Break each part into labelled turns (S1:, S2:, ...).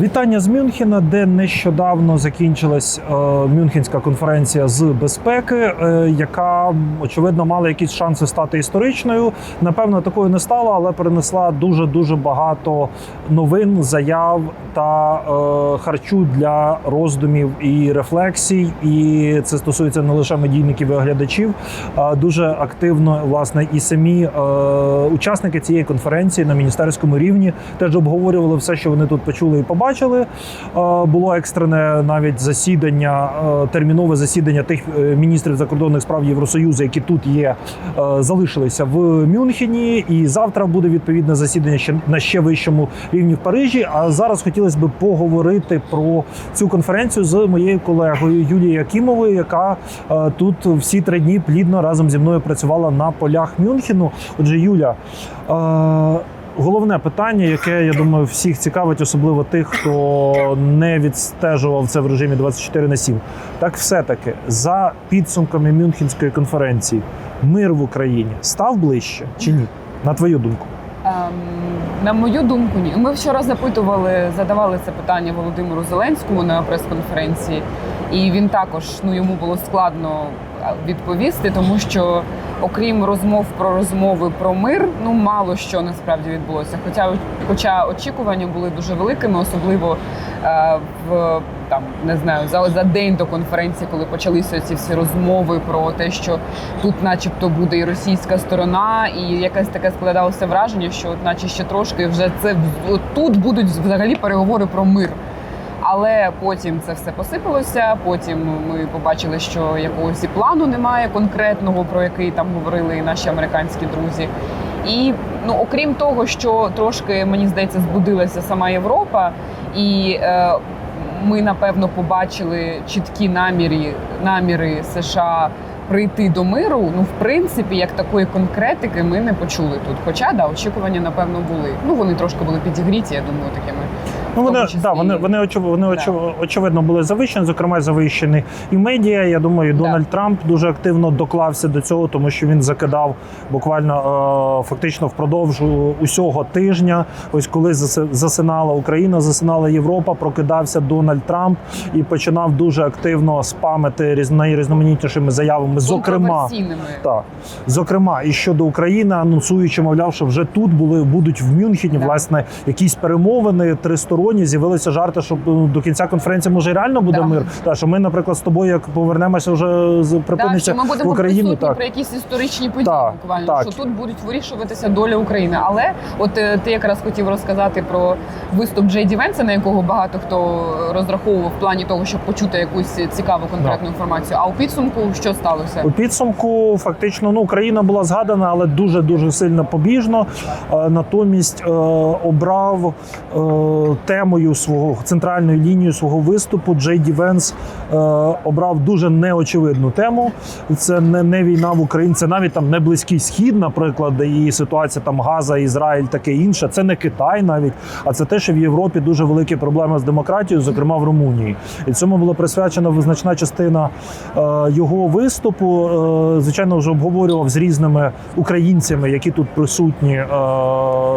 S1: Вітання з Мюнхена, де нещодавно закінчилась е, Мюнхенська конференція з безпеки, е, яка очевидно мала якісь шанси стати історичною. Напевно, такою не стала, але перенесла дуже дуже багато новин, заяв та е, харчу для роздумів і рефлексій. І це стосується не лише медійників і оглядачів. а дуже активно власне і самі е, учасники цієї конференції на міністерському рівні теж обговорювали все, що вони тут почули і побачили. Е, Було екстрене навіть засідання, е, термінове засідання тих е, міністрів закордонних справ Євросоюзу, які тут є, залишилися в Мюнхені. І завтра буде відповідне засідання ще на ще вищому рівні в Парижі. А зараз хотілося б поговорити про цю конференцію з моєю колегою Юлією Якимовою, яка тут всі три дні плідно разом зі мною працювала на полях Мюнхену. Отже, Юля. Головне питання, яке я думаю, всіх цікавить, особливо тих, хто не відстежував це в режимі 24 на 7. Так, все-таки за підсумками Мюнхенської конференції, мир в Україні став ближче чи ні? На твою думку?
S2: Ем, на мою думку, ні. Ми вчора запитували, задавали це питання Володимиру Зеленському на прес-конференції, і він також ну йому було складно відповісти, тому що окрім розмов про розмови про мир, ну мало що насправді відбулося. Хоча, хоча очікування були дуже великими, особливо е, в там не знаю за, за день до конференції, коли почалися ці всі розмови про те, що тут, начебто, буде і російська сторона, і якесь таке складалося враження, що, от, наче ще трошки, вже це от тут будуть взагалі переговори про мир. Але потім це все посипалося. Потім ми побачили, що якогось і плану немає конкретного, про який там говорили наші американські друзі. І ну, окрім того, що трошки мені здається, збудилася сама Європа, і е, ми напевно побачили чіткі наміри, наміри США прийти до миру. Ну, в принципі, як такої конкретики ми не почули тут. Хоча да, очікування напевно були. Ну вони трошки були підігріті, я думаю, такими.
S1: Ну, вони,
S2: числі-
S1: да, вони, вони, очев- вони очев- очевидно були завищені, зокрема завищені і медіа. Я думаю,
S2: Да.
S1: Дональд Трамп дуже активно доклався до цього, тому що він закидав буквально е, фактично впродовж усього тижня. Ось коли заси- засинала Україна, засинала Європа, прокидався Дональд Трамп і починав дуже активно спамити різ, найрізноманітнішими заявами, зокрема. Так, зокрема, і щодо України, анонсуючи, мовляв, що вже тут були будуть в Мюнхені,
S2: Да.
S1: власне, якісь перемовини тристоронні. З'явилися жарти, що ну, до кінця конференції може і реально буде
S2: Да.
S1: мир. Та що ми, наприклад, з тобою, як повернемося вже з припиниться
S2: ми
S1: в Україну. Так
S2: про якісь історичні події,
S1: Так,
S2: буквально
S1: так.
S2: що тут будуть вирішуватися доля України. Але от е, ти якраз хотів розказати про виступ Джей Ді Венса, на якого багато хто розраховував в плані того, щоб почути якусь цікаву конкретну інформацію. А у підсумку що сталося?
S1: У підсумку фактично ну Україна була згадана, але дуже дуже сильно побіжно. Е, Натомість е, обрав е, темою свого центральною лінією свого виступу. Джей Ді Венс обрав дуже неочевидну тему. Це не, не війна в Україні, це навіть там не близький схід, наприклад, і ситуація там Газа, Ізраїль, таке інше. Це не Китай навіть, а це те, що в Європі дуже великі проблеми з демократією, зокрема в Румунії. І цьому була присвячена визначна частина е, його виступу. Е, звичайно, вже обговорював з різними українцями, які тут присутні е,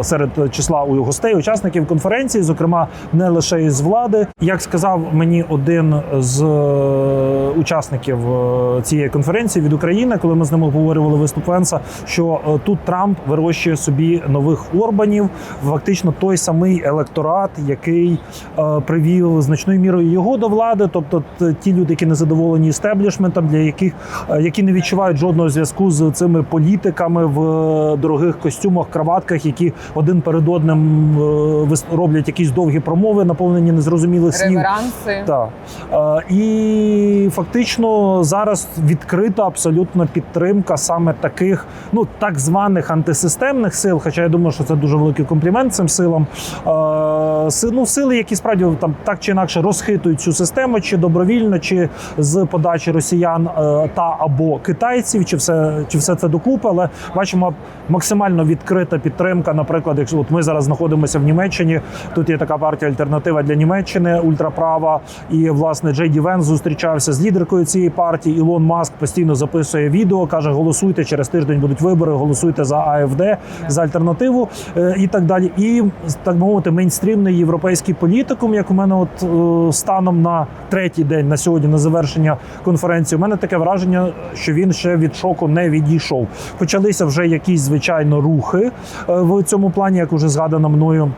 S1: серед числа у гостей, учасників конференції, зокрема не лише із влади. Як сказав мені один з е, учасників е, цієї конференції від України, коли ми з ним обговорювали виступ Венса, що е, тут Трамп вирощує собі нових Орбанів, фактично той самий електорат, який е, привів значною мірою його до влади, тобто ті люди, які не задоволені істеблішментом, для яких е, які не відчувають жодного зв'язку з цими політиками в е, дорогих костюмах, краватках, які один перед одним е, роблять якісь довгі промови, наповнені незрозумілих слів.
S2: Реверанси.
S1: Так. Е, і фактично зараз відкрита абсолютно підтримка саме таких, ну так званих антисистемних сил. Хоча я думаю, що це дуже великий комплімент цим силам. Е, ну, сили, які справді там так чи інакше розхитують цю систему, чи добровільно, чи з подачі росіян е, та або китайців, чи все, чи все це докупи. Але бачимо максимально відкрита підтримка. Наприклад, якщо от ми зараз знаходимося в Німеччині, тут є така партія Альтернатива для Німеччини, ультраправа. І власне Джей Ді Венс зустрічався з лідеркою цієї партії. Ілон Маск постійно записує відео, каже: голосуйте через тиждень будуть вибори, голосуйте за АФД, за альтернативу е, і так далі. І так мовити, мейнстрімний європейський політикум, як у мене, от е, станом на третій день на сьогодні, на завершення конференції, у мене таке враження, що він ще від шоку не відійшов. Почалися вже якісь звичайно рухи е, в цьому плані, як уже згадано мною.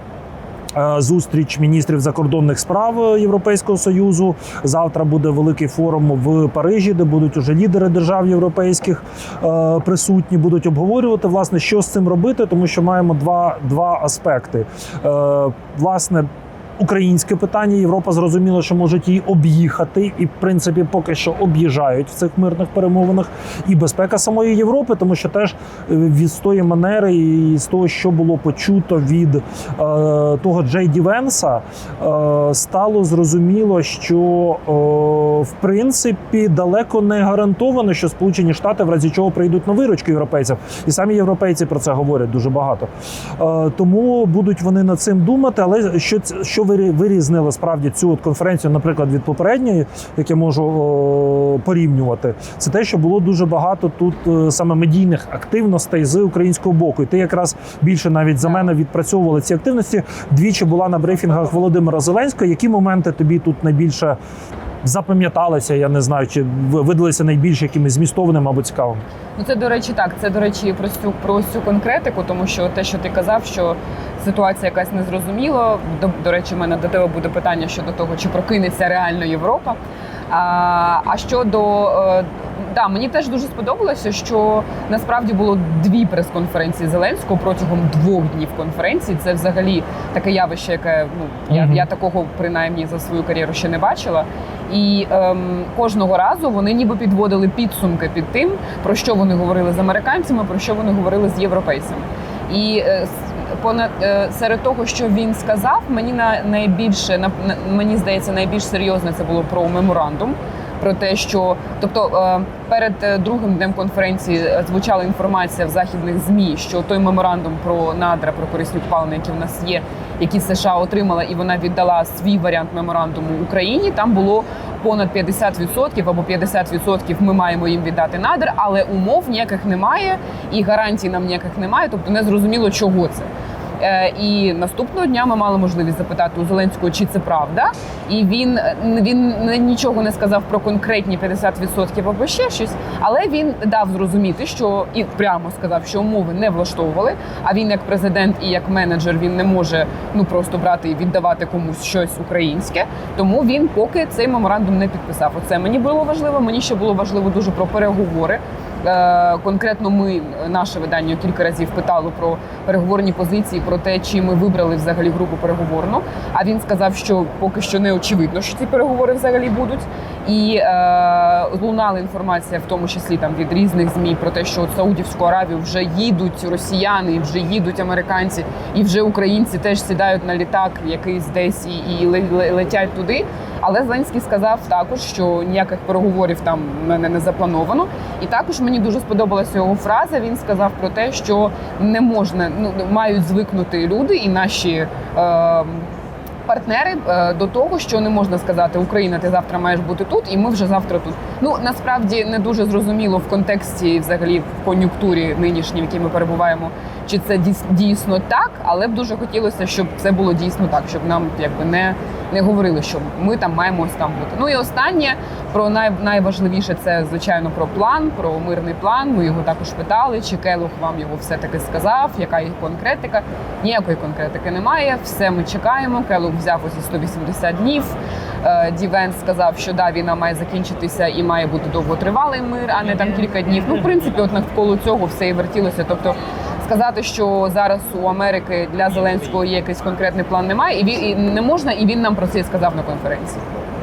S1: Е, Зустріч міністрів закордонних справ Європейського союзу. Завтра буде великий форум в Парижі, де будуть уже лідери держав європейських е, присутні, будуть обговорювати власне, що з цим робити, тому що маємо два, два аспекти. Е, Власне. Українське питання Європа зрозуміла, що можуть її об'їхати, і в принципі поки що об'їжджають в цих мирних перемовинах. І безпека самої Європи, тому що теж е, від тої манери і з того, що було почуто від е, того Джей Ді Венса, е, стало зрозуміло, що е, в принципі далеко не гарантовано, що Сполучені Штати в разі чого прийдуть на виручки європейців, і самі європейці про це говорять дуже багато. Е, тому будуть вони над цим думати. Але що ц- що вирі- вирізнило справді цю от конференцію, наприклад, від попередньої, як я можу порівнювати, це те, що було дуже багато тут е, саме медійних активностей з українського боку. І ти якраз більше навіть за мене відпрацьовували ці активності. Двічі була на брифінгах Володимира Зеленського. Які моменти тобі тут найбільше запам'яталися? Я не знаю, чи ви- видалися найбільш якимись змістовними або цікавими?
S2: Ну це до речі, так. Це до речі про цю про цю конкретику, тому що те, що ти казав, що ситуація якась незрозуміла. До, до речі, в мене до тебе буде питання щодо того, чи прокинеться реально Європа. А, а щодо е, да, мені теж дуже сподобалося, що насправді було дві прес-конференції Зеленського протягом двох днів конференції. Це взагалі таке явище, яке ну я, я такого принаймні за свою кар'єру ще не бачила. І ем, кожного разу вони ніби підводили підсумки під тим, про що вони говорили з американцями, про що вони говорили з європейцями. І е, понад е, серед того, що він сказав, мені на найбільше на, мені здається, найбільш серйозне це було про меморандум. Про те, що тобто е, перед е, другим днем конференції звучала інформація в західних змі, що той меморандум про надра, про корисні палини, які в нас є, які США отримала, і вона віддала свій варіант меморандуму Україні. Там було понад 50% або 50% ми маємо їм віддати надр, але умов ніяких немає, і гарантій нам ніяких немає. Тобто не зрозуміло, чого це. Е, І наступного дня ми мали можливість запитати у Зеленського, чи це правда. І він, він нічого не сказав про конкретні 50% або ще щось, але він дав зрозуміти, що і прямо сказав, що умови не влаштовували. А він, як президент і як менеджер, він не може ну просто брати і віддавати комусь щось українське. Тому він поки цей меморандум не підписав. Оце мені було важливо. Мені ще було важливо дуже про переговори. Е, Конкретно ми наше видання кілька разів питало про переговорні позиції, про те, чи ми вибрали взагалі групу переговорну. А він сказав, що поки що не очевидно, що ці переговори взагалі будуть. І е, лунала інформація, в тому числі там від різних змі, про те, що от Саудівську Аравію вже їдуть росіяни, вже їдуть американці, і вже українці теж сідають на літак, якийсь десь і, і ле- ле- летять туди. Але Зеленський сказав також, що ніяких переговорів там в мене не заплановано. І також мені дуже сподобалася його фраза. Він сказав про те, що не можна, ну мають звикнути люди і наші. Е, Партнери е, до того, що не можна сказати Україна, ти завтра маєш бути тут, і ми вже завтра тут. Ну насправді не дуже зрозуміло в контексті, взагалі в кон'юнктурі нинішній, в якій ми перебуваємо, чи це дійсно так, але б дуже хотілося, щоб це було дійсно так, щоб нам якби не, не говорили, що ми там маємо ось там бути. Ну і останнє про най, найважливіше це звичайно про план, про мирний план. Ми його також питали, чи Келух вам його все таки сказав, яка їх конкретика. Ніякої конкретики немає. Все ми чекаємо. Келух взяв ось 180 днів. Е, Дівен сказав, що да, війна має закінчитися і має бути довготривалий мир, а не там кілька днів. Ну, в принципі, от навколо цього все і вертілося. Тобто сказати, що зараз у Америки для Зеленського є якийсь конкретний план, немає, і він і не можна, і він нам про це сказав на конференції.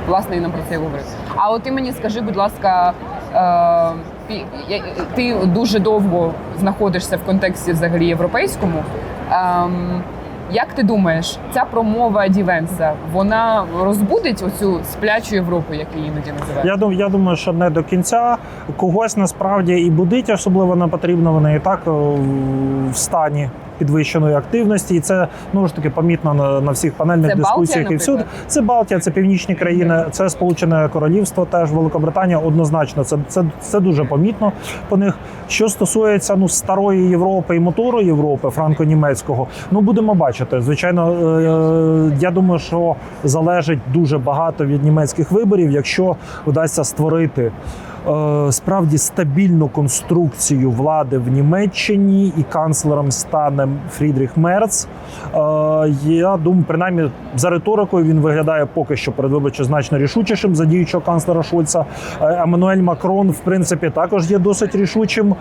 S2: Власне, і нам про це говорив. А от ти мені скажи, будь ласка. Е, ти дуже довго знаходишся в контексті взагалі європейському. Як ти думаєш, ця промова Дівенса вона розбудить оцю сплячу Європу, як її іноді називають?
S1: Я думаю, я думаю, що не до кінця когось насправді і будить, особливо не потрібно. Вони і так е, в стані підвищеної активності, і це ну ж таки помітно на, на всіх панельних
S2: Це Балтія,
S1: дискусіях і всюди.
S2: наприклад?
S1: Це Балтія, це північні країни, це Сполучене Королівство, теж Великобританія. Однозначно, це, це, це дуже помітно по них. Що стосується ну старої Європи і мотору Європи, франко-німецького, ну будемо бачити. Звичайно, е, я думаю, що залежить дуже багато від німецьких виборів, якщо вдасться створити. Е, Справді стабільну конструкцію влади в Німеччині і канцлером стане Фрідріх Мерц. Е, Я думаю, принаймні за риторикою він виглядає поки що передвиборчо значно рішучішим за діючого канцлера Шольца. Е, Еммануель Макрон, в принципі, також є досить рішучим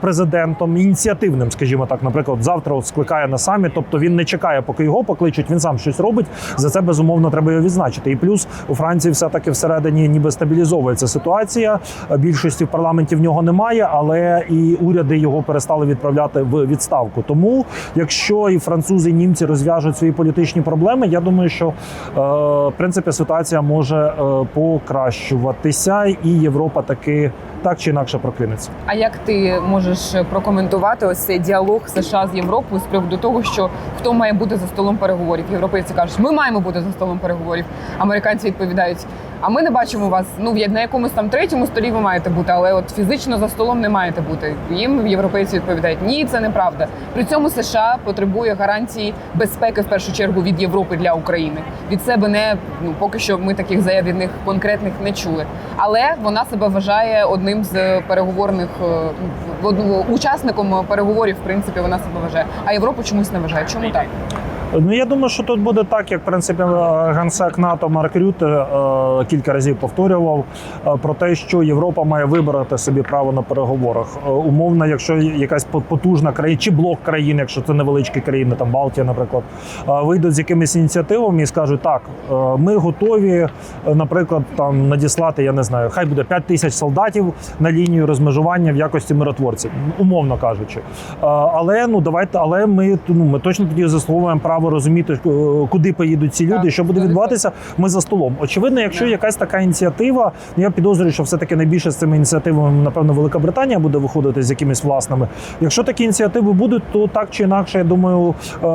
S1: президентом, ініціативним, скажімо так. Наприклад, завтра от скликає на саміт, тобто він не чекає, поки його покличуть. Він сам щось робить. За це безумовно треба його відзначити. І плюс у Франції все таки всередині ніби стабілізовується ситуація. Е, Більшості в парламенті в нього немає, але і уряди його перестали відправляти в відставку. Тому, якщо і французи, і німці розв'яжуть свої політичні проблеми, я думаю, що е, в принципі ситуація може е, покращуватися, і Європа таки так чи інакше прокинеться.
S2: А як ти можеш прокоментувати ось цей діалог США з Європою з приводу того, що хто має бути за столом переговорів? Європейці кажуть, ми маємо бути за столом переговорів. Американці відповідають: а ми не бачимо вас. Ну на якомусь там третьому столі ви маєте бути, але от фізично за столом не маєте бути. Їм європейці відповідають, ні, це неправда. При цьому США потребує гарантії безпеки в першу чергу від Європи для України. Від себе не ну поки що ми таких заяв від них конкретних не чули. Але вона себе вважає одним з переговорних е, в- учасником переговорів. В принципі, вона себе вважає. А Європу чомусь не вважає. Чому так?
S1: Ну я думаю, що тут буде так, як в принципі генсек НАТО Марк Рюте е, кілька разів повторював е, про те, що Європа має вибрати собі право на переговорах. Е, умовно, якщо якась потужна країна чи блок країн, якщо це невеличкі країни, там Балтія, наприклад, е, вийдуть з якимись ініціативами і скажуть, так е, ми готові, е, наприклад, там надіслати, я не знаю, хай буде 5 тисяч солдатів на лінію розмежування в якості миротворців, умовно кажучи. Е, Але ну давайте, але ми ну ми точно тоді заслуговуємо право розуміти, е, куди поїдуть ці люди,
S2: Так,
S1: що буде відбуватися. Ми за столом. Очевидно, якщо якась така ініціатива, я підозрюю, що все таки найбільше з цими ініціативами, напевно, Велика Британія буде виходити з якимись власними. Якщо такі ініціативи будуть, то так чи інакше, я думаю, е,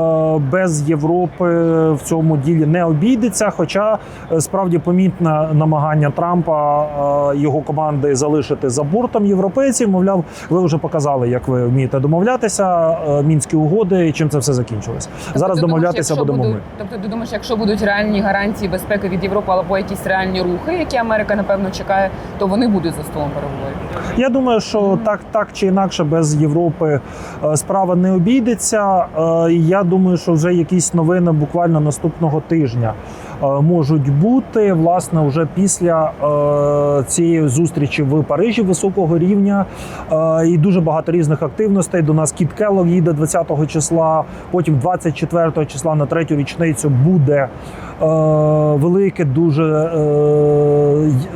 S1: без Європи в цьому ділі не обійдеться. Хоча е, справді помітне намагання Трампа його команди залишити за бортом європейців. Мовляв, ви вже показали, як ви вмієте домовлятися. Мінські угоди і чим це все закінчилось. Зараз
S2: думаєш,
S1: домовлятися
S2: якщо
S1: будемо ми.
S2: Тобто, ти думаєш, якщо будуть реальні гарантії безпеки від Європи або якісь реальні рухи, які Америка напевно чекає, то вони будуть за столом переговорів.
S1: Я думаю, що так, так чи інакше без Європи е, справа не обійдеться. Е, Я думаю, що вже якісь новини буквально наступного тижня можуть бути. Власне, вже після е, цієї зустрічі в Парижі високого рівня Е, і дуже багато різних активностей. До нас Кіт Келлог їде 20 числа, потім 24 числа на третю річницю буде е, велике, дуже, е,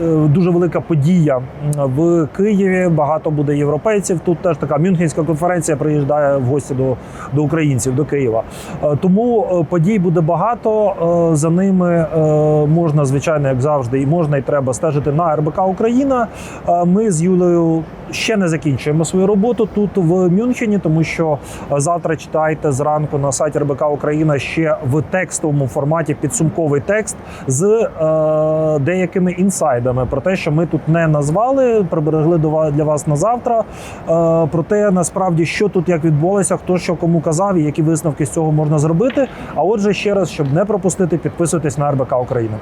S1: е, дуже велика подія в Києві. Багато буде європейців. Тут теж така Мюнхенська конференція приїжджає в гості до, до українців, до Києва. Е, Тому е, подій буде багато. Е, За ними е, можна, звичайно, як завжди, і можна, і треба стежити на РБК Україна. Е, Ми з Юлею ще не закінчуємо свою роботу тут в Мюнхені, тому що е, завтра читайте зранку на сайті РБК Україна ще в текстовому форматі підсумковий текст з деякими інсайдами про те, що ми тут не назвали, приберегли для вас на завтра. Про те, насправді, що тут як відбулося, хто що кому казав і які висновки з цього можна зробити. А отже, ще раз, щоб не пропустити, підписуйтесь на РБК Україна.